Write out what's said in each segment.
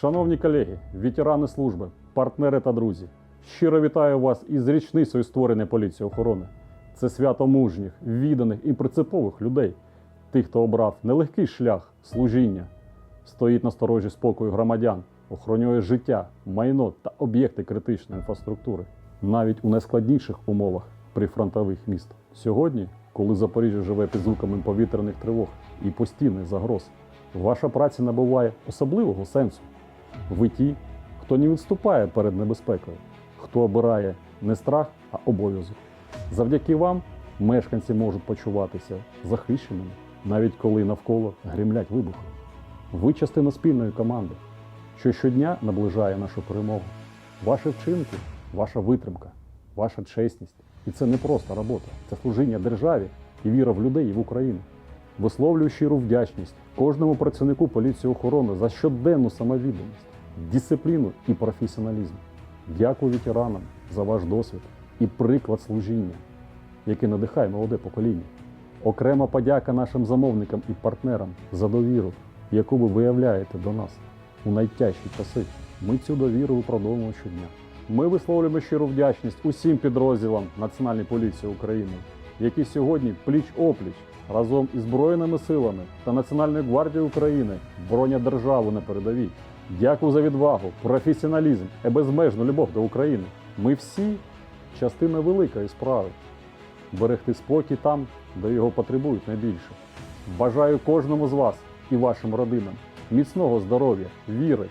Шановні колеги, ветерани служби, партнери та друзі, щиро вітаю вас із річницею створення поліції охорони. Це свято мужніх, відданих і принципових людей, тих, хто обрав нелегкий шлях служіння, стоїть на сторожі спокою громадян, охоронює життя, майно та об'єкти критичної інфраструктури, навіть у найскладніших умовах прифронтових міст. Сьогодні, коли Запоріжжя живе під звуками повітряних тривог і постійних загроз, ваша праця набуває особливого сенсу. Ви ті, хто не відступає перед небезпекою, хто обирає не страх, а обов'язок. Завдяки вам мешканці можуть почуватися захищеними, навіть коли навколо гримлять вибухи. Ви частина спільної команди, що щодня наближає нашу перемогу. Ваші вчинки, ваша витримка, ваша чесність. І це не просто робота, це служіння державі і віра в людей і в Україну. Висловлюю щиру вдячність кожному працівнику поліції охорони за щоденну самовідданість, дисципліну і професіоналізм. Дякую ветеранам за ваш досвід і приклад служіння, який надихає молоде покоління. Окрема подяка нашим замовникам і партнерам за довіру, яку ви виявляєте до нас у найтяжчі часи. Ми цю довіру виправдовуємо щодня. Ми висловлюємо щиру вдячність усім підрозділам Національної поліції України, які сьогодні пліч-опліч разом із Збройними силами та Національною гвардією України боронять державу на передовій. Дякую за відвагу, професіоналізм і безмежну любов до України. Ми всі частина великої справи берегти спокій там, де його потребують найбільше. Бажаю кожному з вас і вашим родинам міцного здоров'я, віри,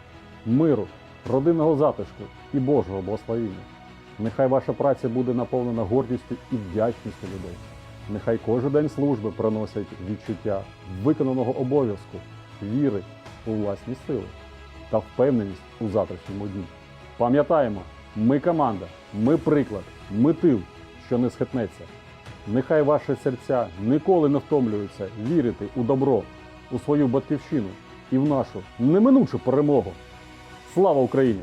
миру, родинного затишку і Божого благословіння. Нехай ваша праця буде наповнена гордістю і вдячністю людей. Нехай кожен день служби приносить відчуття виконаного обов'язку, віри у власні сили та впевненість у завтрашньому дні. Пам'ятаємо, ми команда, ми приклад, ми тил, що не схитнеться. Нехай ваші серця ніколи не втомлюються вірити у добро, у свою батьківщину і в нашу неминучу перемогу. Слава Україні!